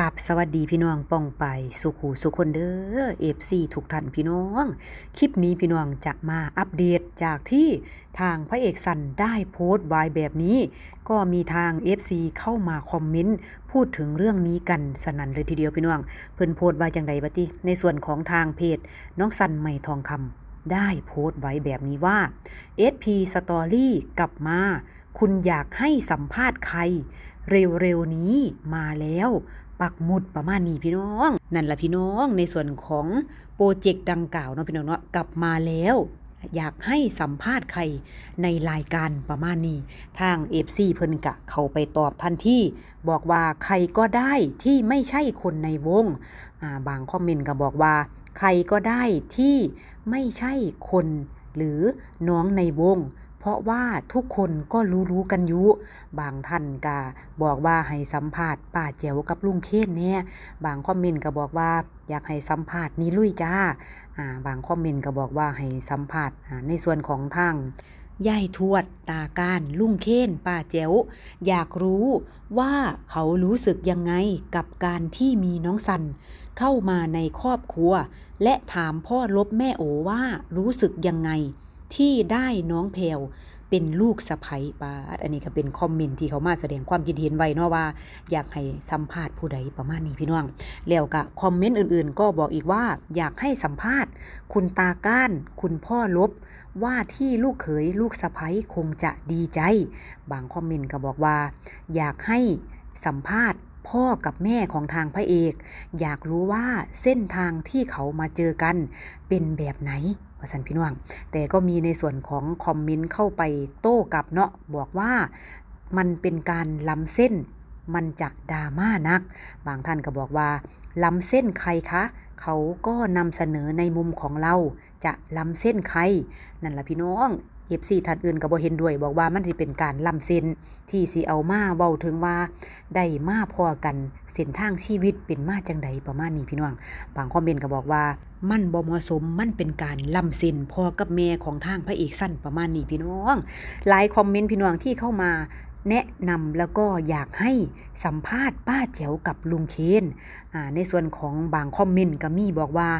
กับสวัสดีพี่น้องป้องไปสุขูสุคนเด้อเอฟซีทุกท่านพี่น้อง คลิปนี้พี่น้องจะมาอัปเดตจากที่ทางพระเอกสันได้โพสต์ไว้แบบนี้ ก็มีทาง FC เข้ามาคอมเมนต์พูดถึงเรื่องนี้กันสนั่นเลยทีเดียวพี่น้อง เพิ่นโพสต์ไว้จังไดบัดติในส่วนของทางเพจ น้องสันใหม่ทองคำได้โพสต์ไว้แบบนี้ว่า SP Story กลับมา คุณอยากให้สัมภาษณ์ใคร เร็วๆนี้มาแล้ว ปักหมุดประมาณนี้พี่น้อง นั่นแหละพี่น้องในส่วนของโปรเจกต์ดังกล่าวเนาะพี่น้องเนาะกลับมาแล้วอยากให้สัมภาษณ์ใครในรายการประมาณนี้ ทาง FC เพิ่นกะเขาไปตอบทันทีบอกว่าใครก็ได้ที่ไม่ใช่คนในวงาบางคอมเมนต์ก็บอกว่า ใครก็ได้ที่ไม่ใช่คนหรือน้องในวง เพราะว่าทุกคนก็รู้ๆกันอยู่บางท่านก็บอกว่าให้สัมภาษณ์ป้าแจ๋วกับลุงเคนเนี่ย บางคอมเมนต์ก็บอกว่าอยากให้สัมภาษณ์นี่ลุยจ้า อ่า บางคอมเมนต์ก็บอกว่าให้สัมภาษณ์ในส่วนของทางยายทวด ตาการลุงเคนป้าแจ๋วอยากรู้ว่าเขารู้สึกยังไงกับการที่มีน้องสัน เข้ามาในครอบครัว และถามพ่อลบแม่โอว่ารู้สึกยังไง ที่ได้น้องแพรวเป็นลูกสะใภ้ปาดอันนี้ก็เป็นคอมเมนต์ที่เขามาแสดงความคิดเห็นไว้เนาะว่า อยากให้สัมภาษณ์ผู้ใดประมาณนี้พี่น้อง แล้วก็คอมเมนต์อื่นๆ ก็บอกอีกว่าอยากให้สัมภาษณ์ คุณตาก้าน คุณพ่อลบ ว่าที่ลูกเขยลูกสะใภ้คงจะดีใจ บางคอมเมนต์ก็บอกว่า อยากให้สัมภาษณ์พ่อกับแม่ของทางพระเอก อยากรู้ว่าเส้นทางที่เขามาเจอกันเป็นแบบไหน ว่าสันพี่น้องแต่ก็มีในส่วนของคอมเมนต์เข้าไปโต้กลับเนาะบอกว่ามันเป็นการล้ำเส้น มันจะดราม่านัก บางท่านก็บอกว่าล้ำเส้นใครคะเขาก็นำเสนอในมุมของเราจะล้ำเส้นใคร นั่นละพี่น้องเอฟซีท่านอื่นก็บ่เห็นด้วย บอกว่ามันสิเป็นการล้ำเส้น ที่สิเอามาเว้าถึงว่า ได้มาพอกันเส้นทางชีวิตเป็นมาจังใดประมาณนี้พี่น้อง บางคอมเมนต์ก็บอกว่า มันบ่เหมาะสมมันเป็นการล้ำเส้นพอกับแม่ของทางพระเอกสั้นประมาณนี้พี่น้อง หลายคอมเมนต์พี่น้องที่เข้ามาแนะนำแล้วก็อยากให้สัมภาษณ์ป้าแจ๋วกับลุงเคนในส่วนของบางคอมเมนต์ก็มีบอกว่า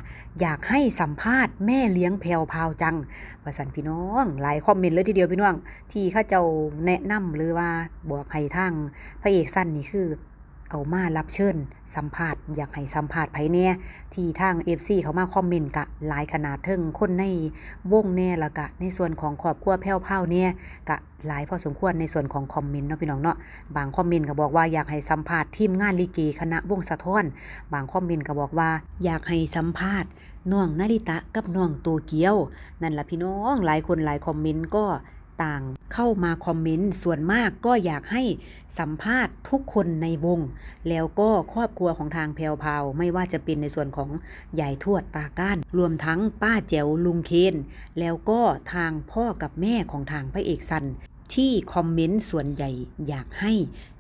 อยากให้สัมภาษณ์แม่เลี้ยงแพวพาวจังว่าสันพี่น้อง หลายคอมเมนต์เลยทีเดียวพี่น้อง ที่ข้าเจ้าแนะนำหรือว่าบอกให้ทางพระเอกสั้นนี่คือ เอามารับเชิญสัมภาษณ์อยากให้สัมภาษณ์ไผแน่ที่ทาง FC เขามาคอมเมนต์กะหลายขนาดเทิงคนในวงแน่และกะ ในส่วนของครอบครัวแพ้วเผาเนี่ยกะหลายพอสมควรในส่วนของคอมเมนต์เนาะพี่น้องเนาะบางคอมเมนต์ก็บอกว่าอยากให้สัมภาษณ์ทีมงานลิเกคณะวงสะท้อน บางคอมเมนต์ก็บอกว่า อยากให้สัมภาษณ์น้องนาริตะกับน้องตัวเกียว นั่นละพี่น้องหลายคนหลายคอมเมนต์ก็ ต่างเข้ามาคอมเมนต์ส่วนมากก็อยากให้สัมภาษณ์ทุกคนในวง แล้วก็ครอบครัวของทางแพรวพาวไม่ว่าจะเป็นในส่วนของยายทวดตาก้าน รวมทั้งป้าแจ๋วลุงเคนแล้วก็ทางพ่อกับแม่ของทางพระเอกสันที่คอมเมนต์ส่วนใหญ่อยากให้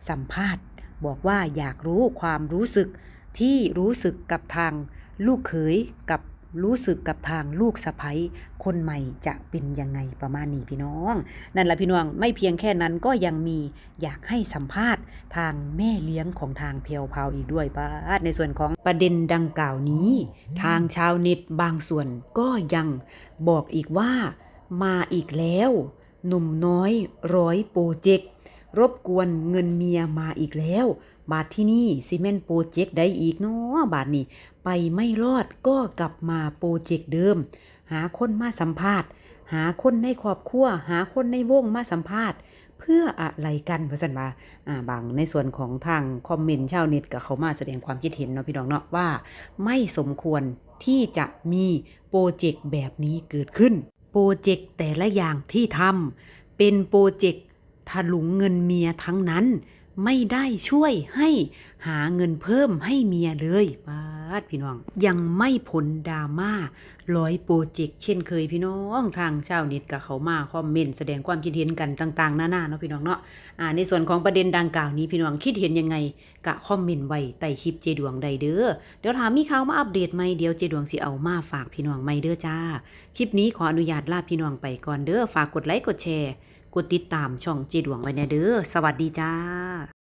สัมภาษณ์ บอกว่าอยากรู้ความรู้สึกที่รู้สึกกับทางลูกเขยกับ รู้สึกกับทางลูกสะใภ้คนใหม่จะเป็นยังไงประมาณนี้พี่น้อง นั่นแหละพี่น้องไม่เพียงแค่นั้นก็ยังมีอยากให้สัมภาษณ์ทางแม่เลี้ยงของทางเพียวพาวอีกด้วยป้าดในส่วนของประเด็นดังกล่าวนี้ ทางชาวเน็ตบางส่วนก็ยังบอกอีกว่ามาอีกแล้ว หนุ่มน้อยร้อยโปรเจกต์รบกวนเงินเมียมาอีกแล้ว บาทที่นี่ซีเมนต์โปรเจกต์ได้อีกเนาะบาทนี้ ไปไม่รอดก็กลับมาโปรเจกต์เดิม หาคนมาสัมภาษณ์ หาคนในครอบครัว หาคนในวงมาสัมภาษณ์ เพื่ออะไรกันเพราะสันว่าอ่าบางในส่วนของทางคอมเมนต์ชาวเน็ตก็เขามาแสดงความคิดเห็นเนาะพี่น้องเนาะว่า ไม่สมควรที่จะมีโปรเจกต์แบบนี้เกิดขึ้น โปรเจกต์แต่ละอย่างที่ทำเป็นโปรเจกต์ถลุงเงินเมียทั้งนั้น ไม่ได้ช่วยให้หาเงินเพิ่มให้เมียเลยปาพี่น้อง ยังไม่ผลดราม่าร้อยโปรเจกต์เช่นเคยพี่น้องทางชาวเน็ตกับเขามาคอมเมนต์แสดงความคิดเห็นกันต่างๆหน้าๆเนาะพี่น้องเนาะอ่าในส่วนของประเด็นดังกล่าวนี้พี่น้องคิดเห็นยังไงกะคอมเมนต์ไว้ใต้คลิปเจดวงใดเด้อเดี๋ยวถามมีข่าวมาอัปเดตไหมเดี๋ยวเจดวงสิเอามาฝากพี่น้องไหมเด้อจ้า คลิปนี้ขออนุญาตลาพี่น้องไปก่อนเด้อฝากกดไลค์กดแชร์ กดติดตามช่องเจดวงไว้แน่เด้อ สวัสดีจ้า